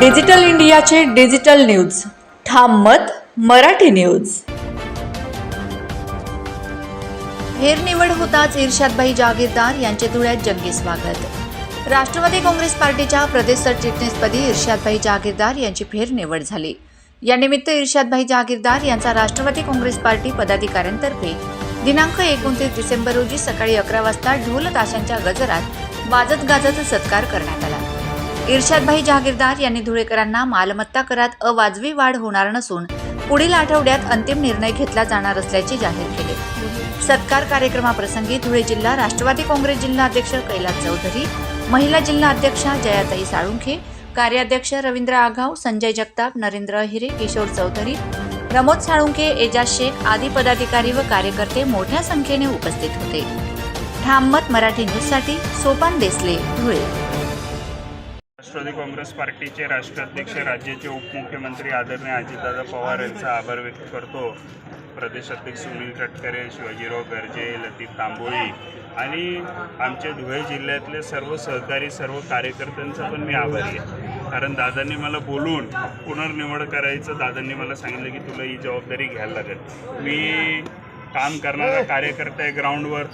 Digital इंडियाचे digital news. ठाम मत मराठी न्यूज. फेरनिवड होताच इर्शादभाई जागीरदार यांचे धुळ्यात जंगी स्वागत. राष्ट्रवादी काँग्रेस पार्टीच्या प्रदेश सरचिटणीसपदी इर्शादभाई जागीरदार यांची फेरनिवड झाली. यानिमित्त इर्शादभाई जागीरदार यांचा राष्ट्रवादी काँग्रेस पार्टी पदाधिकाऱ्यांतर्फे दिनांक एकोणतीस डिसेंबर रोजी सकाळी अकरा वाजता ढोल ताशांच्या गजरात वाजत गाजत सत्कार करण्यात आला. इर्शादभाई जहागीरदार यांनी धुळेकरांना मालमत्ता करात अवाजवी वाढ होणार नसून पुढील आठवड्यात अंतिम निर्णय घेतला जाणार असल्याचे जाहीर केले. सत्कार कार्यक्रमाप्रसंगी धुळे जिल्हा राष्ट्रवादी काँग्रेस जिल्हा अध्यक्ष कैलास चौधरी महिला जिल्हा अध्यक्षा जयाताई साळुंखे कार्याध्यक्ष रवींद्र आघाव संजय जगताप नरेंद्र अहिरे किशोर चौधरी प्रमोद साळुंखे एजाज शेख आदी पदाधिकारी व कार्यकर्ते मोठ्या संख्येने उपस्थित होते. ठाममत मराठी न्यूजसाठी सोपान देसले धुळे. राष्ट्रवादी काँग्रेस पार्टीचे राष्ट्राध्यक्ष राज्याचे उपमुख्यमंत्री आदरणीय अजितदादा पवार यांचा आभार व्यक्त करतो. प्रदेशाध्यक्ष सुनील तटकरे शिवाजीराव गर्जे लतीफ तांबोळी आणि आमच्या धुळे जिल्ह्यातले सर्व सहकारी सर्व कार्यकर्त्यांचा पण मी आभारी आहे. कारण दादांनी मला बोलून पुनर्निवड करायचं दादांनी मला सांगितलं की तुला ही जबाबदारी घ्यायला लागेल. मी काम करणारा कार्यकर्ता आहे ग्राउंडवर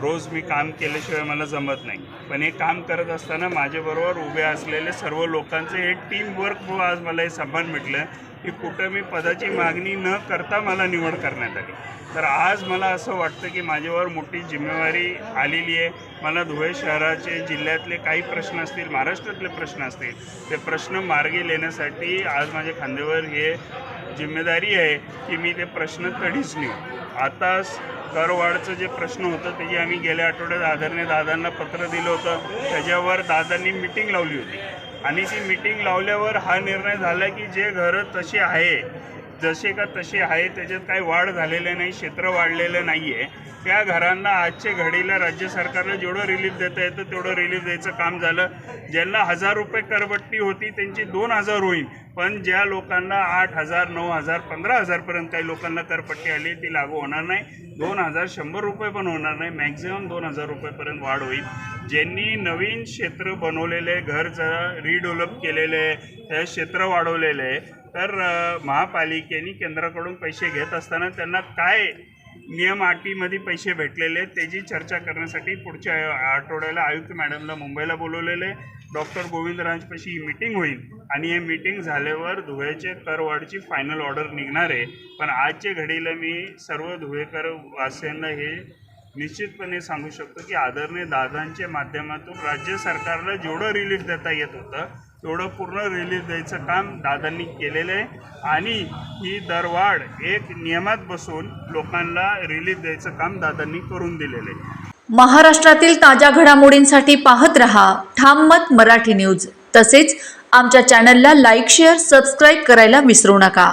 रोज मी काम केल्याशिवाय मला जमत नाही. पण हे काम करत असताना माझ्याबरोबर उभे असलेले सर्व लोकांचं हे टीम वर्क आज मला हे सन्मान भेटलं की कुठं मी पदाची मागणी न करता मला निवड करण्यात आली. तर आज मला असं वाटतं की माझ्यावर मोठी जिम्मेवारी आलेली आहे. मला धुळे शहराचे जिल्ह्यातले काही प्रश्न असतील महाराष्ट्रातले प्रश्न असतील ते प्रश्न मार्गी नेण्यासाठी आज माझ्या खांद्यावर हे जिम्मेदारी आहे की मी ते प्रश्न कधीच नेऊ आता करवाढचं जे प्रश्न होतं त्याची आम्ही गेल्या आठवड्यात आदरणीय दादांना पत्र दिलं होतं. त्याच्यावर दादांनी मिटिंग लावली होती. आणि ती मिटिंग लावल्यावर हा निर्णय झाला की जे घरं तशी आहे जसे का तसे आहे त्याच्यात काही वाढ झालेली नाही क्षेत्र वाढलेलं नाही आहे त्या घरांना आजच्या घडीला राज्य सरकारनं जेवढं रिलीफ देता येतं तेवढं रिलीफ द्यायचं काम झालं. ज्यांना हजार रुपये करबट्टी होती त्यांची दोन हजार होईल. पण ज्या लोकांना आठ हजार नऊ हजार पंधरा हजारपर्यंत काही लोकांना करपट्टी आली ती लागू होणार नाही. दोन हजार शंभर रुपये पण होणार नाही. मॅक्झिमम दोन हजार रुपयेपर्यंत वाढ होईल. ज्यांनी नवीन क्षेत्र बनवलेले घर रिडेव्हलप केलेले आहे त्या क्षेत्र वाढवलेले आहे तर महापालिकेने केंद्राकडून पैसे घेत असताना त्यांना काय नियम अटीमध्ये पैसे भेटलेले त्याची चर्चा करण्यासाठी पुढच्या आठवड्याला आयुक्त मॅडमला मुंबईला बोलवलेले. डॉक्टर गोविंद राजपाशी ही मीटिंग होईल आणि हे मीटिंग झाल्यावर धुळ्याचे करवाढची फायनल ऑर्डर निघणार आहे. पण आजच्या घडीला मी सर्व धुळेकर वासियांना हे निश्चितपणे सांगू शकतो की आदरणीय दादांच्या माध्यमातून राज्य सरकारला जेवढं रिलीफ देता येत होतं तेवढं पूर्ण रिलीफ द्यायचं काम दादांनी केलेलं आहे. आणि ही दरवाढ एक नियमात बसून लोकांना रिलीफ द्यायचं काम दादांनी करून दिलेलं आहे. महाराष्ट्रातील ताज्या घडामोडींसाठी पाहत रहा ठाम मत मराठी न्यूज. तसेच आमच्या चॅनलला लाईक शेअर सबस्क्राईब करायला विसरू नका.